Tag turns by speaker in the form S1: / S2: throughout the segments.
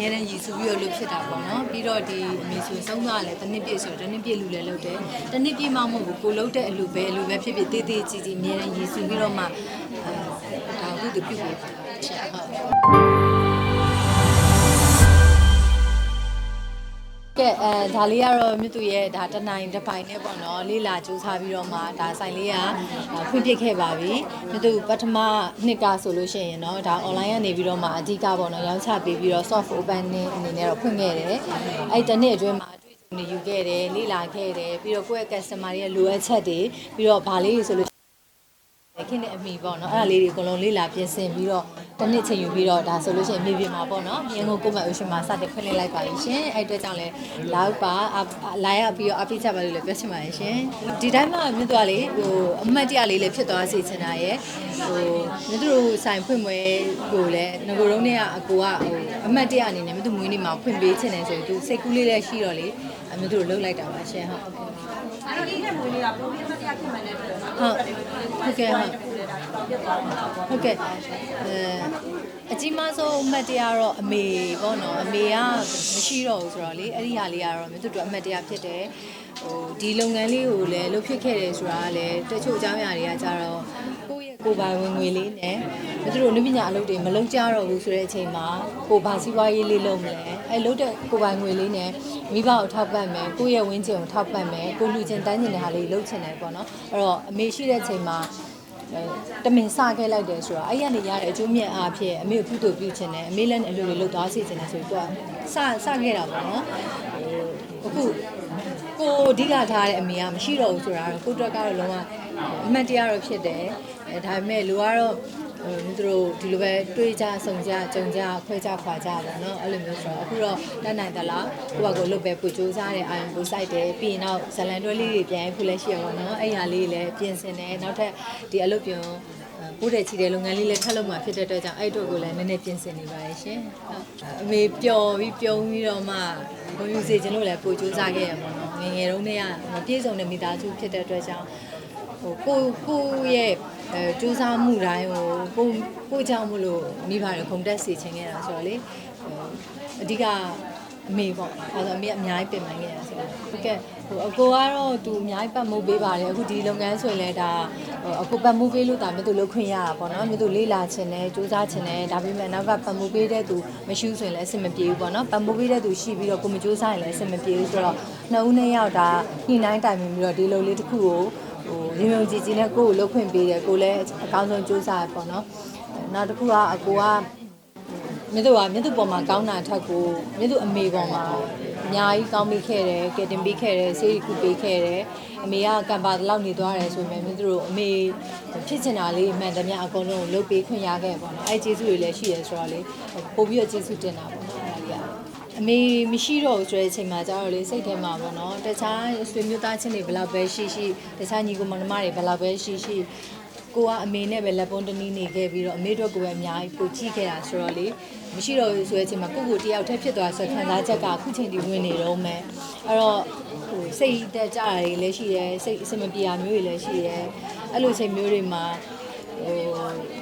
S1: များတမ်းရည်စူးပြီးတော့လုပ်ဖြစ်တာပေါ့နော်ပြီးတော့ဒီအမေဆိုဆုံးသွားတယ်တစ်နှစ်ပြည့်ဆိုတော့တစ်နှစ်ပြည့်လူလည်းလုပ်တယ်တစ်နှစ်ပြည့်မှမဟုတ်ဘူးကိုလုပ်တဲ့အလူပဲအလူပဲဖြစ်ဖြစ်တေးသေးကြီးကြီးအများတမ်းရည်စူးပြီးတော့မှအဲဒါအခုတပြုတ်ပြီးချက်ဟုတ် ကဲအဲဒါလေးကတော့မြတူရဲ့ဒါတနိုင်တစ်ပိုင်နဲ့ပေါ့နော်လေးလာကြိုးစားပြီးတော့မှဒါဆိုင်လေးကဖွင့်ပြခဲ့ပါပြီမြတူပထမနှစ်ကဆိုလို့ရှိရင်တော့ဒါ online ကနေပြီးတော့မှအဓိကပေါ့နော်ရောင်းချပေးပြီးတော့ soft opening အနေနဲ့တော့ဖွင့်ခဲ့တယ်အဲ့တနှစ်အတွင်းမှာနေယူခဲ့တယ်လေ့လာခဲ့တယ်ပြီးတော့ကိုယ့်ရဲ့ customer ရဲ့လိုအပ်ချက်တွေပြီးတော့ဗာလေးဆိုလို့ ခင်းတဲ့အမိပေါ့နော်အဲ့ဒါလေးတွေအကုန်လုံးလေးလာပြင်ဆင်ပြီးတော့တစ်နှစ်ချိန်ယူပြီးတော့ဒါဆိုလို့ရှိရင်မြေပြင်မှာပေါ့နော်မြေငုံကိုမအုပ်ရှင်မှာစတင်ဖွင့်လှစ်လိုက်ပါလိမ့်ရှင်အဲ့အတွက်ကြောင့်လည်းလောက်ပါလာရပြီးတော့အပိချပါလို့လည်းပြောချင်ပါတယ်ရှင်ဒီတိုင်းမှာမြတ်သွားလေဟိုအမှတ်တရလေးလည်းဖြစ်သွားစေချင်တာရဲ့ဟိုမြတ်တို့ဆိုင်ဖွင့်ပွဲကိုလည်းငကိုယ်လုံးနဲ့ကအကိုကဟိုအမှတ်တရအနေနဲ့မြတ်တို့မွေးနေ့မှာဖွင့်ပေးချင်တယ်ဆိုရင်သူစိတ်ကူးလေးလည်းရှိတော့လေအမြတ်တို့လှုပ်လိုက်တာပါရှင်ဟုတ်
S2: အဲ့တော့ဒီနေ့မွေးနေ့ကပုံပြမတရားဖြစ်မှန်းတဲ့အတွက်
S1: ဟုတ်ဟုတ်ကဲ့ဟုတ်ဟုတ်ကဲ့အဲအကြီးမားဆုံးအမှတ်တရတော့အမေပေါ့နော်အမေကမရှိတော့ဘူးဆိုတော့လေအဲ့ဒီဟာလေးကတော့မြို့သူတို့အမှတ်တရဖြစ်တယ်ဟိုဒီလုပ်ငန်းလေးကိုလည်းလုပ်ဖြစ်ခဲ့တယ်ဆိုတာကလည်းတချို့အကြောင်းအရာတွေကကြတော့ ကိုယ့်ရဲ့ကိုယ်ပိုင်ဝင်ငွေလေးနဲ့မြို့သူတို့လူပညာအလုပ်တွေမလုပ်ကြတော့ဘူးဆိုတဲ့အချိန်မှာကိုယ်ဘာစီးပွားရေးလေးလုပ်မလဲအဲလုပ်တဲ့ကိုယ်ပိုင်ငွေလေးနဲ့မိဘကိုထောက်ပံ့မယ်ကိုယ့်ရဲ့ဝင်းကျင်ကိုထောက်ပံ့မယ်ကိုလူချင်းတန်းကျင်တဲ့ဟာလေးလုပ်ချင်တယ်ပေါ့နော်အဲ့တော့အမေရှိတဲ့အချိန်မှာတမင်စခဲ့လိုက်တယ်ဆိုတော့အဲ့ရနေရတဲ့အကျိုးမြတ်အားဖြင့်အမေကိုကုသိုလ်ပြုခြင်းနဲ့အမေလည်းအလိုလိုလှုပ်သွားစေခြင်းနဲ့ဆိုပြီးသူကစစခဲ့တာပေါ့နော်ဟိုအခုကိုအဓိကထားတဲ့အမေကမရှိတော့ဘူးဆိုတာတော့ကိုအတွက်ကတော့လုံးဝအမှတ်တရတော့ဖြစ်တယ် အဲဒါပေမဲ့လူကတော့ဟိုသူတို့ဒီလိုပဲတွေးကြဆုံကြကြုံကြခွဲကြခွာကြပါတော့အဲ့လိုမျိုးဆိုတော့အခုတော့တတ်နိုင်သလားကိုယ့်ဘာကိုလုပ်ပဲပို့စူးစားတဲ့အာရုံကိုစိုက်တယ်ပြီးရင်တော့ဇလန်တွဲလေးတွေပြန်ဖို့လည်းရှိရပါတော့အဲ့ဟာလေးလည်းပြင်ဆင်တယ်နောက်ထပ်ဒီအလုပ်ပြန်ပို့တဲ့ချီတဲ့လုပ်ငန်းလေးလည်းထပ်လုပ်မှာဖြစ်တဲ့အတွက်ကြောင့်အဲ့တို့ကိုလည်းနည်းနည်းပြင်ဆင်နေပါရဲ့ရှင်ဟုတ်အမေပျော်ပြီးပြုံးပြီးတော့မှဘုံယူစေခြင်းလို့လည်းပို့စူးစားခဲ့ရမှာနော်ငယ်ငယ်တုန်းကမပြည့်စုံတဲ့မိသားစုဖြစ်တဲ့အတွက်ကြောင့် ဟိုကိုကိုရဲ့အဲစူးစမ်းမှုတိုင်းဟိုကိုကိုကြောင့်မလို့မိဘတွေခုန်တက်စေချင်ခဲ့တာဆိုတော့လေဟိုအဓိကအမေပေါ့အဲဆိုအမေကအများကြီးပြင်ပန်းခဲ့တာဆိုတော့ဟုတ်ကဲ့ဟိုအကိုကတော့သူအများကြီးပတ်မှုပေးပါတယ်အခုဒီလုပ်ငန်းဆိုရင်လည်းဒါဟိုအကိုပတ်မှုပေးလို့ဒါမျိုးသူလုပ်ခွင့်ရတာပေါ့နော်မျိုးသူလေးလာချင်တယ်စူးစမ်းချင်တယ်ဒါပေမဲ့နောက်ကပတ်မှုပေးတဲ့သူမရှိဘူးဆိုရင်လည်းအဆင်မပြေဘူးပေါ့နော်ပတ်မှုပေးတဲ့သူရှိပြီးတော့ကိုမစူးစမ်းရင်လည်းအဆင်မပြေဘူးဆိုတော့နှစ်ဦးနှစ်ယောက်ဒါညှိနှိုင်းတိုင်ပင်ပြီးတော့ဒီလိုလေးတစ်ခုကို ဟိုရေမြုံကြည်ကြည်နဲ့ကိုယ့်ကိုလှုပ်ခွင့်ပေးတယ်ကိုလည်းအကောင်းဆုံးကြိုးစားရပေါ့နော်နောက်တစ်ခုကအကိုကမြတ်သူကမြတ်သူပေါ်မှာကောင်းတာထက်ကိုမြတ်သူအမေပေါ်မှာအများကြီးကောင်းပြီးခဲ့တယ်ကဲတင်ပေးခဲ့တယ်ဆေးရီကူပေးခဲ့တယ်အမေကကံပါတလောက်နေသွားတယ်ဆိုပေမဲ့မြတ်သူတို့အမေဖြစ်ချင်တာလေးအမှန်တည်းများအကုန်လုံးလှုပ်ပေးခွင့်ရခဲ့ပေါ့နော်အဲကျေးဇူးတွေလည်းရှိရဲဆိုတော့လေပို့ပြီးတော့ကျေးဇူးတင်တာပေါ့နော်အဲ့ဒါကြီး အမေမရှိတော့ဘူးဆိုတဲ့အချိန်မှာကျတော့လေစိတ်ထဲမှာပေါ့နော်တခြားဆွေမျိုးသားချင်းတွေဘယ်လောက်ပဲရှိရှိတခြားညီကိုမောင်နှမတွေဘယ်လောက်ပဲရှိရှိကိုကအမေနဲ့ပဲလက်ပွန်းတနည်းနေခဲ့ပြီးတော့အမေတို့ကိုပဲအများကြီးပိုကြည့်ခဲ့တာဆိုတော့လေမရှိတော့ဘူးဆိုတဲ့အချိန်မှာကိုကိုတယောက်တည်းဖြစ်သွားဆိုခံစားချက်ကအခုချိန်ဒီဝင်နေတော့မယ်အဲ့တော့ဟိုစိတ်တက်ကြတာတွေလည်းရှိတယ်စိတ်အဆင်မပြေတာမျိုးတွေလည်းရှိတယ်အဲ့လိုချိန်မျိုးတွေမှာ ဟို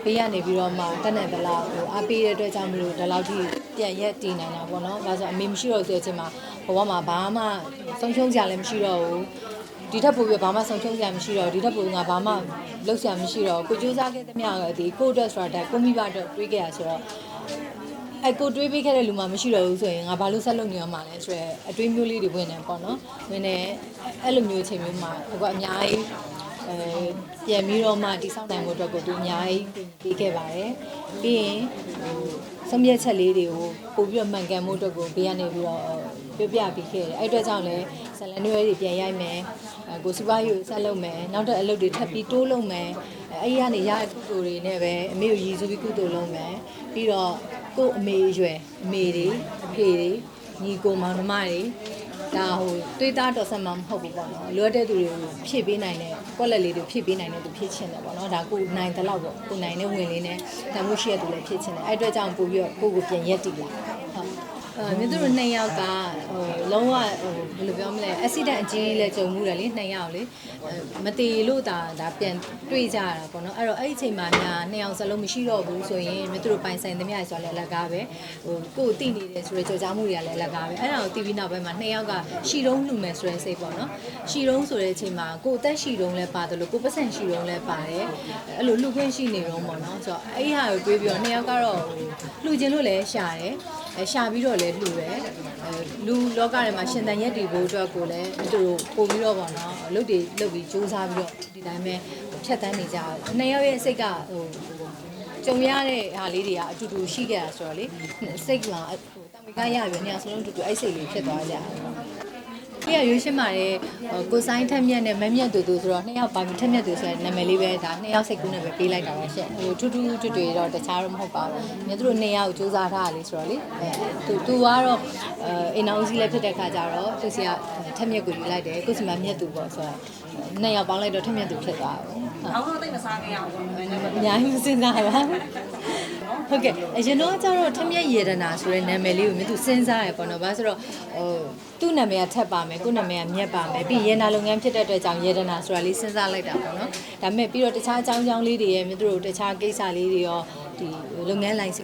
S1: ပေးရနေပြီးတော့မှတက်နေသလားဟိုအားပေးတဲ့အတွက်ကြောင့်မလို့ဒီလောက်ထိပြန်ရက်တည်နိုင်တာပေါ့နော်။ဒါဆိုအမေမရှိတော့ဆိုတဲ့အချိန်မှာဘဝမှာဘာမှဆုံးရှုံးစရာလည်းမရှိတော့ဘူး။ဒီထက်ပိုပြီးဘာမှဆုံးရှုံးစရာမရှိတော့ဘူးဒီထက်ပိုငါဘာမှလုပ်စရာမရှိတော့ဘူးကိုကြိုးစားခဲ့သမျှကဒီကိုအတွက်ဆိုတာကိုမိဘအတွက်တွေးခဲ့ရဆိုတော့အဲကိုတွေးပေးခဲ့တဲ့လူမှမရှိတော့ဘူးဆိုရင်ငါဘာလို့ဆက်လုပ်နေရမှာလဲဆိုတော့အတွေးမျိုးလေးတွေဝင်နေပေါ့နော်။ဝင်နေအဲ့လိုမျိုးချိန်မျိုးမှာကိုကအများကြီး အဲပြန်ပြီးတော့မှတိဆောက်နိုင်မှုအတွက်ကိုသူအများကြီးပေးခဲ့ပါတယ်ပြီးရင်ဟိုဆုံးဖြတ်ချက်လေးတွေကိုပို့ပြီးတော့မှန်ကန်မှုအတွက်ကိုဘေးကနေပြီးတော့ပြောပြပေးခဲ့တယ်အဲ့အတွက်ကြောင့်လည်းဇလန်တွေတွေပြန်ရိုက်မယ်အဲကိုစူပါယူဆက်လုပ်မယ်နောက်တော့အလုပ်တွေထပ်ပြီးတိုးလုပ်မယ်အဲအဲ့ဒီကနေရတဲ့ကုသိုလ်တွေနဲ့ပဲအမေကိုရည်စူးပြီးကုသိုလ်လုပ်မယ်ပြီးတော့ကို့အမေရွယ်အမေတွေအဖေတွေညီကိုမောင်နှမတွေ ဒါဟိုတွေးသားတော်ဆက်မှမဟုတ်ဘူးပေါ့နော်လိုအပ်တဲ့သူတွေကိုဖြည့်ပေးနိုင်တဲ့ကွက်လက်လေးတွေဖြည့်ပေးနိုင်တဲ့သူဖြည့်ချင်တယ်ပေါ့နော်ဒါကိုနိုင်တဲ့လောက်ပေါ့ကိုနိုင်တဲ့ဝင်လေးနဲ့တန်မှုရှိရတဲ့သူလည်းဖြည့်ချင်တယ်အဲ့အတွက်ကြောင့်ပို့ပြီးတော့ကိုကိုပြန်ရက်တည်လာဟုတ်အဲ မြတ်သူတို့နှစ်ယောက်ကဟိုလုံးဝဟိုဘယ်လိုပြောမလဲ accident အကြီးကြီးလဲကြုံမှုတယ်လေနှစ်ယောက်လေအဲမတည်လို့ဒါဒါပြန်တွေ့ကြရတာပေါ့နော်အဲ့တော့အဲ့ဒီအချိန်မှာများနှစ်ယောက်စလုံးမရှိတော့ဘူးဆိုရင်မြတ်သူတို့ပိုင်ဆိုင်သမျှဆိုလည်းအလကားပဲဟိုကိုယ်တည်နေတယ်ဆိုတော့ကြော်ကြားမှုတွေကလည်းအလကားပဲအဲ့ဒါကိုတည်ပြီးနောက်ပိုင်းမှာနှစ်ယောက်ကရှီတုံးလှူမယ်ဆိုတဲ့စိတ်ပေါ့နော်ရှီတုံးဆိုတဲ့အချိန်မှာကိုယ်အသက်ရှီတုံးလဲပါတယ်လို့ကိုယ်ပတ်စံရှီတုံးလဲပါတယ်အဲ့လိုလှူခွင့်ရှိနေတော့ပေါ့နော်ဆိုတော့အဲ့ဒီဟာကိုတွေးပြီးတော့နှစ်ယောက်ကတော့ဟိုလှူခြင်းလို့လည်းရှာတယ်အဲ ရှာပြီးတော့လည်းလှူတယ်အဲလူလောကထဲမှာရှင်တန်ရက်တည်ဖို့အတွက်ကိုလည်းသူတို့ပို့ပြီးတော့ပေါ့နော်အလုပ်တွေလုပ်ပြီးစူးစမ်းပြီးတော့ဒီတိုင်းပဲဖြတ်တန်းနေကြတယ်နှစ်ယောက်ရဲ့စိတ်ကဟိုကြုံရတဲ့ဟာလေးတွေကအတူတူရှိခဲ့တာဆိုတော့လေစိတ်ကဟိုတမီကရပြီနေရာစလုံးတူတူအဲ့စိတ်လေးဖြစ်သွားကြတယ်ပေါ့ ဒီကရွေးရှင်းပါတယ်ဟိုကိုဆိုင်ထက်မြက်နဲ့မမြက်တူတူဆိုတော့နှစ်ယောက်ပါပြီးထက်မြက်တူဆိုတဲ့နာမည်လေးပဲဒါနှစ်ယောက်စိတ်ကူးနဲ့ပဲပေးလိုက်တာပါရှင့်ဟိုထူးထူးထွတ်တွေတော့တခြားတော့မဟုတ်ပါဘူးမြတ်သူတို့နှစ်ယောက်စူးစမ်းထားတာလေးဆိုတော့လေအဲသူသူကတော့အဲအိမ်အောင်စီလည်းဖြစ်တဲ့ခါကျတော့သူစီကထက်မြက်ကိုယူလိုက်တယ်ကိုစီမမြက်တူပေါ့ဆိုတော့နှစ်ယောက်ပေါင်းလိုက်တော့ထက်မြက်တူဖြစ်သွားတယ်ဟုတ်
S2: အောက်တော့တိတ်မစားခဲ့ရအောင်ပေါ့နော်
S1: အများကြီးမစင်စားပါ ဟုတ်ကဲ့အရင်တော့ကျတော့ထက်မြက်ရေဒနာဆိုတဲ့နာမည်လေးကိုမြတ်သူစဉ်းစားရပေါ့နော်ဘာဆိုတော့ဟိုသူ့နာမည်ကထက်ပါမယ်ကို့နာမည်ကမြက်ပါမယ်ပြီးရေနာလုပ်ငန်းဖြစ်တဲ့အတွက်ကြောင့်ရေဒနာဆိုတာလေးစဉ်းစားလိုက်တာပေါ့နော်ဒါပေမဲ့ပြီးတော့တခြားအကြောင်းအကြောင်းလေးတွေရဲ့မြတ်သူတို့တခြားကိစ္စလေးတွေရောဒီလုပ်ငန်းလိုင်း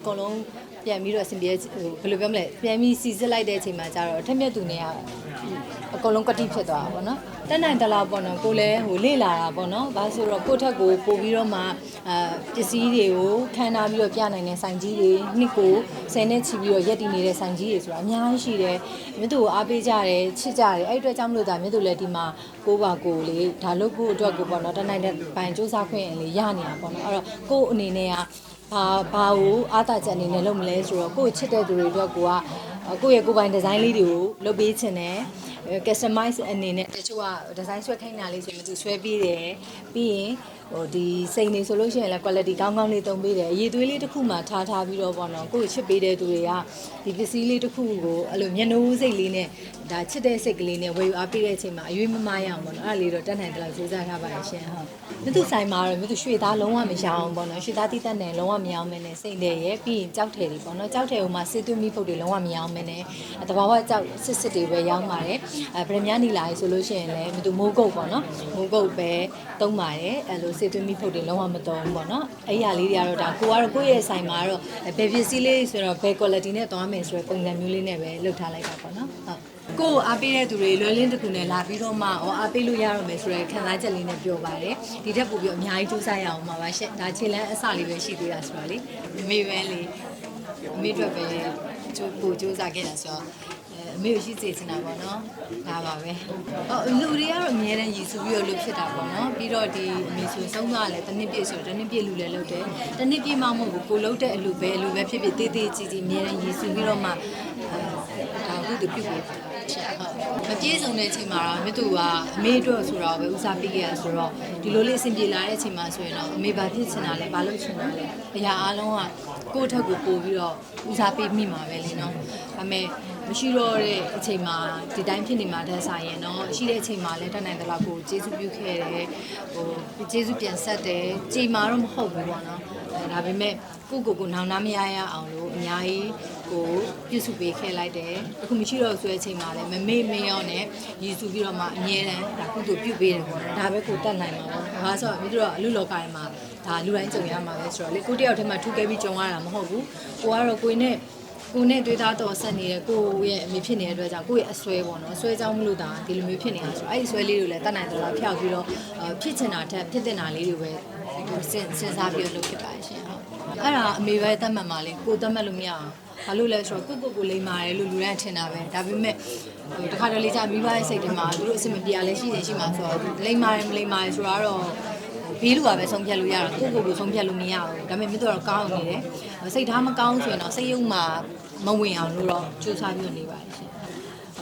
S1: အကုန်လုံးပြန်ပြီးတော့အဆင်ပြေဟိုဘယ်လိုပြောမလဲပြန်ပြီးစီစစ်လိုက်တဲ့အချိန်မှာကျတော့ထက်မြက်သူနေက အကုန်လုံးကတိဖြစ်သွားတာပေါ့နော်တက်နိုင်တလားပေါ့နော်ကိုလည်းဟိုလေ့လာတာပေါ့နော်ဘာဆိုတော့ကိုယ့်ထက်ကိုပို့ပြီးတော့မှအာပစ္စည်းတွေကိုခန်းထားပြီးတော့ပြနိုင်တဲ့ဆိုင်ကြီးတွေနှစ်ကိုဆယ်နဲ့ချီပြီးတော့ရက်တည်နေတဲ့ဆိုင်ကြီးတွေဆိုတာအများကြီးရှိတယ်မြတ်သူကိုအားပေးကြတယ်ချစ်ကြတယ်အဲ့ဒီအတွက်ကြောင့်မလို့ဒါမြတ်သူလည်းဒီမှာကိုပါကိုလေးဒါလုပ်ဖို့အတွက်ကိုပေါ့နော်တက်နိုင်တဲ့ဘိုင်စူးစမ်းခွင့်လေးရနေတာပေါ့နော်အဲ့တော့ကို့အနေနဲ့ကဘာဘာကိုအားတာချက်အနေနဲ့လုပ်မလဲဆိုတော့ကိုယ့်ချစ်တဲ့သူတွေအတွက်ကိုကကိုယ့်ရဲ့ကိုယ်ပိုင်ဒီဇိုင်းလေးတွေကိုလုပ်ပေးခြင်းနဲ့ customize အနေနဲ့တချို့ကဒီဇိုင်းဆွဲခိုင်းတာလေးဆိုရင်သူဆွဲပေးတယ်ပြီးရင် ဟိုဒီစိန်နေဆိုလို့ရှိရင်လည်း quality ကောင်းကောင်းလေးသုံးပေးတယ်အရေးသွေးလေးတစ်ခုမှထားထားပြီးတော့ပေါ့နော်ကိုယ့်ချစ်ပေးတဲ့သူတွေကဒီပစ္စည်းလေးတစ်ခုကိုအဲ့လိုမျက်နှာစိတ်လေးနဲ့ဒါချစ်တဲ့စိတ်ကလေးနဲ့ဝယ်ယူအားပေးတဲ့အချိန်မှာအရွေးမမရအောင်ပေါ့နော်အဲ့ဒါလေးတော့တက်နိုင်တယ်လို့စူးစမ်းထားပါရှင်ဟုတ်မြသူဆိုင်မှာတော့မြသူရွှေသားလုံးဝမရအောင်ပေါ့နော်ရွှေသားတိတက်နဲ့လုံးဝမရအောင်မနဲ့စိတ်တယ်ရဲ့ပြီးရင်ကြောက်ထည်တွေပေါ့နော်ကြောက်ထည်ဟိုမှာစေသွင်းမိဖုတ်တွေလုံးဝမရအောင်မနဲ့တဘာဝကြောက်စစ်စစ်တွေပဲရောင်းပါတယ်အဲဗရမညာနေလာရေဆိုလို့ရှိရင်လည်းမြသူမိုးကုတ်ပေါ့နော်မိုးကုတ်ပဲတုံးပါတယ်အဲလိုစေသွင်းမိဖုတ်တွေလုံးဝမတုံးဘူးပေါ့နော်အဲ့ရလေးတွေကတော့ဒါကိုကတော့ကိုယ့်ရဲ့ဆိုင်မှာကတော့ဘယ်ပစ္စည်းလေးဆိုတော့ဘယ် quality နဲ့သွားမယ်ဆိုတဲ့ပုံစံမျိုးလေးနဲ့ပဲလုပ်ထားလိုက်တာပေါ့နော်ဟုတ်ကိုယ်အားပေးတဲ့သူတွေလွယ်လင်းတစ်ခုနဲ့လာပြီးတော့မှဩအားပေးလို့ရတော့မယ်ဆိုတဲ့ခံစားချက်လေးနဲ့ပြောပါတယ်ဒီထက်ပိုပြီးအများကြီးစူးစမ်းရအောင်ပါပါရှင့်ဒါခြေလန်းအစလေးပဲရှိသေးတာဆိုတော့လေအမေပဲလေအမေတို့ပဲကျိုးပို့စူးစမ်းခဲ့တာဆိုတော့ အဲအမေကိုရှိစေချင်တာပေါ့နော်ဒါပါပဲအော်လူတွေကတော့အများတန်းရည်စုပြီးတော့လူဖြစ်တာပေါ့နော်ပြီးတော့ဒီအမေဆိုဆုံးသွားတယ်တစ်နှစ်ပြည့်ဆိုတော့တစ်နှစ်ပြည့်လူလည်းလုပ်တယ်တစ်နှစ်ပြည့်မှမဟုတ်ဘူးကိုလုပ်တဲ့အလူပဲအလူပဲဖြစ်ဖြစ်တေးသေးကြီးကြီးအများတန်းရည်စုပြီးတော့မှအဲဒါဟုတ်သူပြုတ်ပြီးမပြေဆုံးတဲ့အချိန်မှာတော့မြတ်သူကအမေအတွက်ဆိုတော့ပဲဦးစားပေးခဲ့ရဆိုတော့ဒီလိုလေးအဆင်ပြေလာတဲ့အချိန်မှာဆိုရင်တော့အမေဘာဖြစ်ချင်တာလဲဘာလုပ်ချင်တာလဲအရာအားလုံးကကိုယ့်အထက်ကိုပို့ပြီးတော့ဦးစားပေးမိမှာပဲလေနော်ဒါပေမဲ့ မရှိတော့တဲ့အချိန်မှာဒီတိုင်းဖြစ်နေမှာတန်းဆိုင်ရင်တော့ရှိတဲ့အချိန်မှာလည်းတတ်နိုင်တဲ့လောက်ကိုကျေးဇူးပြုခဲ့တယ်ဟိုကျေးဇူးပြန်ဆက်တယ်ကြည်မာတော့မဟုတ်ဘူးပေါ့နော်အဲဒါပေမဲ့ကိုကိုကိုနောင်နာမရရအောင်လို့အများကြီးကိုပြုစုပေးခဲ့လိုက်တယ်အခုမရှိတော့ဆိုတဲ့အချိန်မှာလည်းမမေ့မရောနဲ့ရည်စုပြီးတော့မှအမြဲတမ်းဒါကုသိုလ်ပြုပေးတယ်ပေါ့နော်ဒါပဲကိုတတ်နိုင်မှာပေါ့ဒါဆိုတော့မိတို့ကအလူလောကထဲမှာဒါလူတိုင်းကြုံရမှာပဲဆိုတော့လေကိုတယောက်တည်းမှာထူးကဲပြီးကြုံရတာမဟုတ်ဘူးကိုကတော့ကိုယ်နဲ့ ကိုနဲ့တွေ့သားတော်ဆက်နေတဲ့ကိုရဲ့အမေဖြစ်နေတဲ့အတွက်ကြောင့်ကိုရဲ့အဆွဲပေါ့နော်အဆွဲကြောင့်မလို့ဒါဒီလိုမျိုးဖြစ်နေတာဆိုတော့အဲ့ဒီအဆွဲလေးတွေလည်းတတ်နိုင်တော့လားဖျောက်ပြီးတော့ဖြစ်ချင်တာထက်ဖြစ်တင်တာလေးတွေပဲစဉ်စဉ်းစားပြီးလုပ်ဖြစ်ပါရှင်ဟုတ်အဲ့ဒါအမေပဲတတ်မှတ်ပါလေကိုတတ်မှတ်လို့မရအောင်ဘာလို့လဲဆိုတော့ကိုကိုကိုလိမ္မာတယ်လို့လူတိုင်းထင်တာပဲဒါပေမဲ့ဟိုတခါတလေကြာမိဘရဲ့စိတ်ထဲမှာသူတို့အဆင်မပြေလည်းရှိတယ်ရှိမှာဆိုတော့လိမ္မာတယ်မလိမ္မာတယ်ဆိုတော့ ဘေးလူကပဲဆုံးဖြတ်လို့ရတာကိုကိုကိုဆုံးဖြတ်လို့မရဘူးဒါပေမဲ့မြတ်တော့ကောင်းနေတယ်စိတ်ထားမကောင်းဆိုရင်တော့စိတ်ယုံမှာမဝင်အောင်လို့တော့ကြိုးစားပြီးနေပါတယ်ရှင်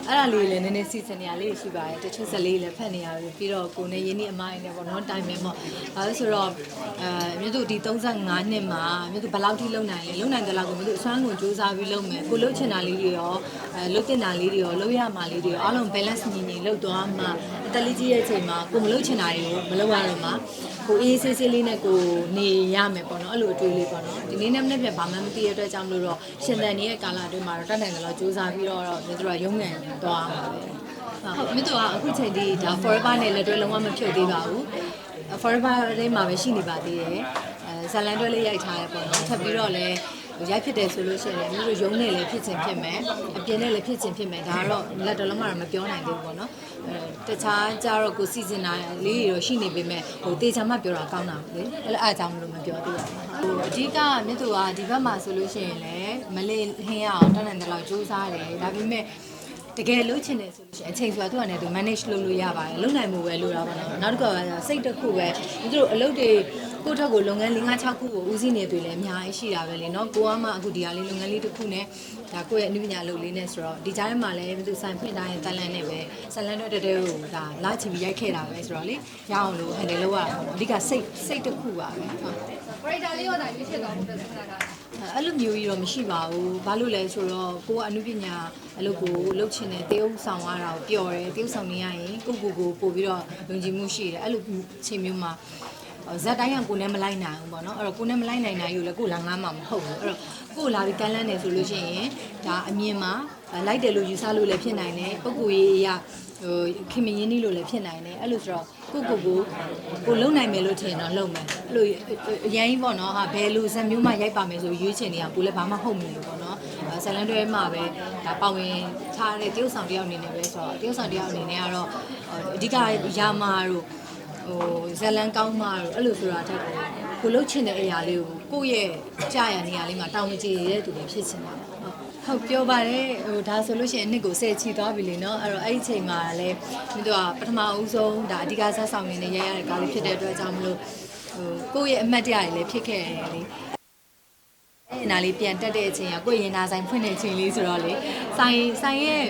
S1: အဲ့ဒါလေးလည်းနည်းနည်းစီစဉ်နေရလေးရှိပါတယ်တချို့စလေးလည်းဖတ်နေရတယ်ပြီးတော့ကိုနေရင်းနှီးအမိုင်းနဲ့ပေါ့နော်တိုင်ပင်ပေါ့အဲဒါဆိုတော့အဲမြတ်တို့ဒီ35နှစ်မှာမြတ်တို့ဘယ်လောက်ထိလုံနိုင်လဲလုံနိုင်တဲ့လောက်ကိုမြတ်တို့အစွမ်းကုန်ကြိုးစားပြီးလုပ်မယ်ကိုလှုပ်ချင်တာလေးတွေရောအဲလှုပ်တင်တာလေးတွေရောလှုပ်ရမှာလေးတွေရောအားလုံး balance ညီညီလှုပ်သွားမှအတက်လေးကြီးရဲ့အချိန်မှာကိုမလှုပ်ချင်တာတွေကိုမလှုပ်ရတော့မှ ကိုအေးဆေးဆေးလေးနဲ့ကိုနေရမယ်ပေါ့နော်အဲ့လိုအတွေ့လေးပေါ့နော်ဒီနေ့နဲ့မနေ့ပြန်ဘာမှမသိရတဲ့အတွက်ကြောင့်မလို့တော့ရှင်တန်ရဲ့ကာလာအတွင်းမှာတော့တတ်နိုင်တယ်လို့စူးစမ်းပြီးတော့တော့မြတ်တို့ကရုံးငံသွားမှာပဲဟုတ်မြတ်တို့ကအခုချိန်ဒီဒါ forever နဲ့လက်တွဲလုံးဝမဖြုတ်သေးပါဘူး forever လေးမှာပဲရှိနေပါသေးတယ်အဲဇလန်တွဲလေးရိုက်ထားရပေါ့နော်ထပ်ပြီးတော့လည်းရိုက်ဖြစ်တယ်ဆိုလို့ရှိရင်လည်းမြို့ရုံးနဲ့လည်းဖြစ်ချင်းဖြစ်မယ်အပြင်နဲ့လည်းဖြစ်ချင်းဖြစ်မယ်ဒါကတော့လက်တော်လုံးမှတော့မပြောနိုင်သေးဘူးပေါ့နော်အဲ တခြားကြတော့ကိုစီစဉ်တာလေးတွေတော့ရှိနေပေမဲ့ဟိုတေချာမှပြောတာကောင်းတာလေအဲ့လိုအားကြောင့်မလို့မပြောသေးဘူးဟိုအဓိကမြတ်သူကဒီဘက်မှာဆိုလို့ရှိရင်လည်းမလေးဟင်းရအောင်တတ်နိုင်တဲ့လောက်စူးစမ်းတယ်ဒါပေမဲ့တကယ်လုပ်ချင်တယ်ဆိုလို့ရှိရင်အချိန်ဆိုတာသူကလည်းသူ manage လုပ်လို့ရပါတယ်လုပ်နိုင်မှုပဲလိုတာပါတော့နောက်တစ်ခုကစိတ်တစ်ခုပဲသူတို့အလုပ်တွေ ကိုယ့်ထက်ကိုလုပ်ငန်း၄၅6ခုကိုဦးစီးနေတွေ့လည်းအများကြီးရှိတာပဲလေနော်ကိုကမှအခုဒီဟာလေးလုပ်ငန်းလေးတစ်ခုနဲ့ဒါကိုယ့်ရဲ့အနုပညာလုပ်လေးနဲ့ဆိုတော့ဒီကြားထဲမှာလည်းသူဆိုင်ဖွင့်တိုင်းတန်လန်နဲ့ပဲဆန်လန်တော့တတဲကိုဒါလာချီပြီးရိုက်ခဲ့တာပဲဆိုတော့လေရအောင်လို့ဟန်တယ်လုပ်ရတာပေါ့အဓိကစိတ်စိတ်တစ်ခုပါပဲဟုတ်
S3: character လေးရောဒါရွေးချယ်သွားဖို့တက်ခဏခဏ
S1: အဲ့လိုမျိုးကြီးတော့မရှိပါဘူးဘာလို့လဲဆိုတော့ကိုကအမှုပညာအလုပ်ကိုလုပ်ချင်တယ်တေးဥဆောင်ရတာကိုပျော်တယ်တေးဥဆောင်နေရရင်ကိုကိုကိုပို့ပြီးတော့ယုံကြည်မှုရှိတယ်အဲ့လိုချိန်မျိုးမှာ ဇက်တိုင်းကကိုနဲ့မလိုက်နိုင်ဘူးပေါ့နော်အဲ့တော့ကိုနဲ့မလိုက်နိုင်နိုင်ယူလဲကိုလာငားမှာမဟုတ်ဘူးအဲ့တော့ကိုလာပြီးကမ်းလန်းတယ်ဆိုလို့ရှိရင်ဒါအမြင်မှာလိုက်တယ်လို့ယူဆလို့လည်းဖြစ်နိုင်တယ်ပုံကိုရေးအရာဟိုခင်မင်းရင်းနှီးလို့လည်းဖြစ်နိုင်တယ်အဲ့လိုဆိုတော့ကိုကိုကိုကိုလုံနိုင်မယ်လို့ထင်တော့လုံမယ်အဲ့လိုအရင်ကြီးပေါ့နော်ဟာဘယ်လိုဇက်မျိုးမှရိုက်ပါမယ်ဆိုရွေးချင်နေတာကိုလည်းဘာမှဟုတ်မလို့ပေါ့နော်ဇလန်တွဲမှာပဲဒါပါဝင်ထားတဲ့တရုတ်ဆောင်တယောက်အနေနဲ့ပဲဆိုတော့တရုတ်ဆောင်တယောက်အနေနဲ့ကတော့အဓိကရာမာတို့ ဟိုဇလန်ကောင်းမတို့အဲ့လိုဆိုတာတက်ကိုလှုပ်ချင်တဲ့အရာလေးကိုကိုယ့်ရဲ့ကြာရနေရာလေးမှာတောင်းကြည့်ရတဲ့သူတွေဖြစ်ချင်တာပေါ့ဟုတ်ပြောပါတယ်ဟိုဒါဆိုလို့ရှိရင်အနှစ်ကိုဆယ်ချီသွားပြီလေနော်အဲ့တော့အဲ့ဒီချိန်မှာလည်းမြင်တော့ပထမအဦးဆုံးဒါအဓိကဇက်ဆောင်နေနဲ့ရရတဲ့ကားလေးဖြစ်တဲ့အတွက်ကြောင့်မလို့ဟိုကိုယ့်ရဲ့အမတ်တရားတွေလည်းဖြစ်ခဲ့တယ်လေအဲ့နာလေးပြန်တက်တဲ့အချိန်ကကိုယ့်ရင်နာဆိုင်ဖွင့်တဲ့အချိန်လေးဆိုတော့လေဆိုင်ဆိုင်ရဲ့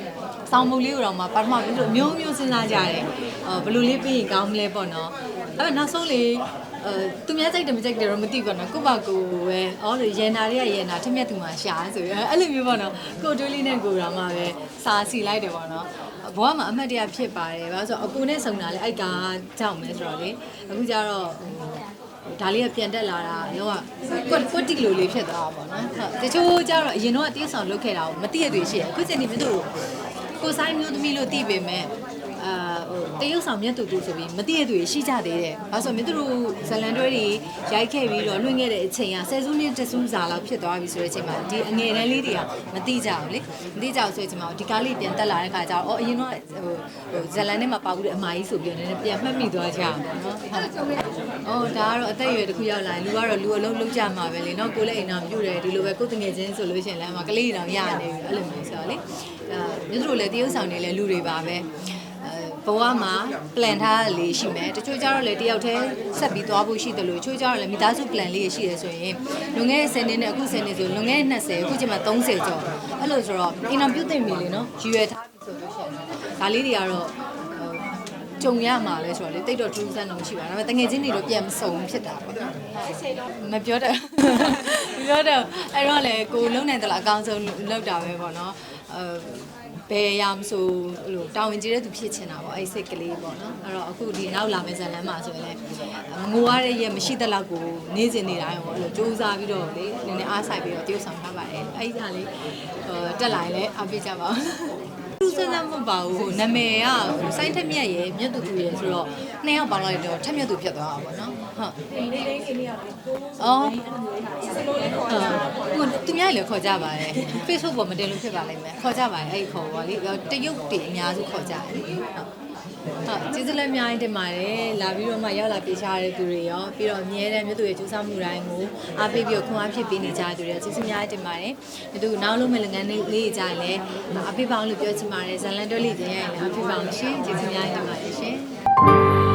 S1: ဆောင်းမုတ်လေးကိုတော့မှပထမပြီးတော့မျိုးမျိုးစဉ်းစားကြတယ်အော်ဘယ်လိုလေးပြင်ရင်ကောင်းမလဲပေါ့နော်အဲ့တော့နောက်ဆုံးလေအဲသူများကြိုက်တယ်မကြိုက်တယ်တော့မသိပါတော့ကိုယ့်ဘာကိုယ်ပဲအော်လေရန်နာတွေကရန်နာထက်မြက်သူမှရှာဆိုပြီးအဲ့လိုမျိုးပေါ့နော်ကိုယ်တွေးလေးနဲ့ကိုယ်တော်မှပဲစာစီလိုက်တယ်ပေါ့နော်ဘဝမှာအမှတ်တရဖြစ်ပါတယ်ဘာလို့ဆိုတော့အကူနဲ့ဆုံတာလေအဲ့ကားကြောက်မယ်ဆိုတော့လေအခုကျတော့ဒါလေးကပြန်တက်လာတာတော့ကွက်ကွက်တိလိုလေးဖြစ်သွားတာပေါ့နော်ဟုတ်တချို့ကျတော့အရင်တော့အတင်းဆောင်လုပ်ခဲ့တာကိုမသိရသေးရှိရအခုချိန်ဒီမျိုးတို့ ကိုဆိုင်မျိုးသမီးလို့သိပေမဲ့အာဟိုတရုတ်ဆောင်မြတ်တူတူဆိုပြီးမသိရသူရှိကြသေးတယ်။ဘာလို့ဆိုမြတ်တူတူဇလန်တွဲတွေရိုက်ခဲ့ပြီးတော့လွှင့်ခဲ့တဲ့အချိန်ကဆယ်စုနှစ်တဆူးစာလောက်ဖြစ်သွားပြီဆိုတဲ့အချိန်မှာဒီအငယ်တန်းလေးတွေကမသိကြဘူးလေ။မသိကြဘူးဆိုတဲ့အချိန်မှာဒီကားလေးပြန်တက်လာတဲ့ခါကျတော့အော်အရင်တော့ဟိုဟိုဇလန်ထဲမှာပါဘူးတဲ့အမကြီးဆိုပြီးတော့နည်းနည်းပြန်မှတ်မိသွားကြအောင်နော်။ဟုတ်။အော်ဒါကတော့အသက်အရွယ်တစ်ခုရောက်လာရင်လူကတော့လူအလုံးလုံးကြမှာပဲလေနော်။ကိုယ်လည်းအိမ်တော်ပြုတယ်ဒီလိုပဲကိုယ်တငယ်ချင်းဆိုလို့ရှိရင်လည်းအမကလေးတောင်ရနေပြီအဲ့လိုမျိုးဆိုတော့လေ။ အဲမြတ်တူလည်းတရုတ်ဆောင်နေလဲလူတွေပါပဲ။ဘဝမှာ plan ထားတာလေးရှိမယ်တချို့ကျတော့လေတယောက်တည်းဆက်ပြီးသွားဖို့ရှိတယ်လို့တချို့ကျတော့လေမိသားစု plan လေးရှိတယ်ဆိုရင်လွန်ခဲ့တဲ့10နှစ်နဲ့အခု10နှစ်ဆိုလွန်ခဲ့တဲ့20အခုချိန်မှာ30ကျော်အဲ့လိုဆိုတော့အင်တာဗျူးသိပြီလေနော်ရည်ရွယ်ထားပြီဆိုလို့ရှိရင်ဒါလေးတွေကတော့ကြုံရမှာလဲဆိုတော့လေတိတ်တော့ထူးဆန်းတော့မရှိပါဘူးဒါပေမဲ့တငယ်ချင်းတွေတော့ပြန်မစုံဖြစ်တာပေါ့နော်မပြောတော့မပြောတော့အဲ့တော့လေကိုလုံးနိုင်တယ်လားအကောင်းဆုံးလောက်တာပဲပေါ့နော်အဲ ဘယ်ရမဆိုအဲ့လိုတာဝန်ကြီးတဲ့သူဖြစ်ချင်တာပေါ့အဲ့စိတ်ကလေးပေါ့နော်အဲ့တော့အခုဒီနောက်လာမယ့်ဇာတ်လမ်းမှာဆိုရင်လည်းမငိုရတဲ့ရဲ့မရှိတဲ့လောက်ကိုနေစဉ်နေတိုင်းပေါ့အဲ့လိုစူးစမ်းပြီးတော့လေနည်းနည်းအားဆိုင်ပြီးတော့တရုပ်ဆောင်ထားပါတယ်အဲ့ဒီဟာလေးဟိုတက်လာရင်လည်းအားပေးကြပါဦးသူစမ်းမမပါဘူးဟိုနာမည်ကစိုင်းထက်မြက်ရယ်မြတ်သူသူရယ်ဆိုတော့နှစ်ယောက်ပေါင်းလိုက်တော့ထက်မြက်သူဖြစ်သွားတာပေါ့နော် ဟုတ်လေးလေးအိန္ဒိယကိုအော်ဟုတ်သူများလည်းခေါ်ကြပါတယ် Facebook ပေါ်မတင်လို့ဖြစ်ပါလိမ့်မယ်ခေါ်ကြပါတယ်အဲ့ဒီခေါ်ပါလေတရုတ်တွေအများစုခေါ်ကြတယ်ဟုတ်ဟုတ်ကျေးဇူးလည်းအများကြီးတင်ပါတယ်လာပြီးတော့မှရောက်လာပြေချရတဲ့သူတွေရောပြီးတော့အမြဲတမ်းမြို့သူရဲ့ကြိုးစားမှုတိုင်းကိုအားပေးပြီးတော့ခွန်အားဖြစ်ပေးနေကြတဲ့သူတွေကျေးဇူးအများကြီးတင်ပါတယ်မြို့သူနောက်လုံးမဲ့လုပ်ငန်းလေးလေးကြရင်လည်းအားပေးပါအောင်လို့ပြောချင်ပါတယ်ဇလန်တွဲလေးတင်ရရင်အားပေးပါအောင်ရှင်ကျေးဇူးအများကြီးတင်ပါတယ်ရှင်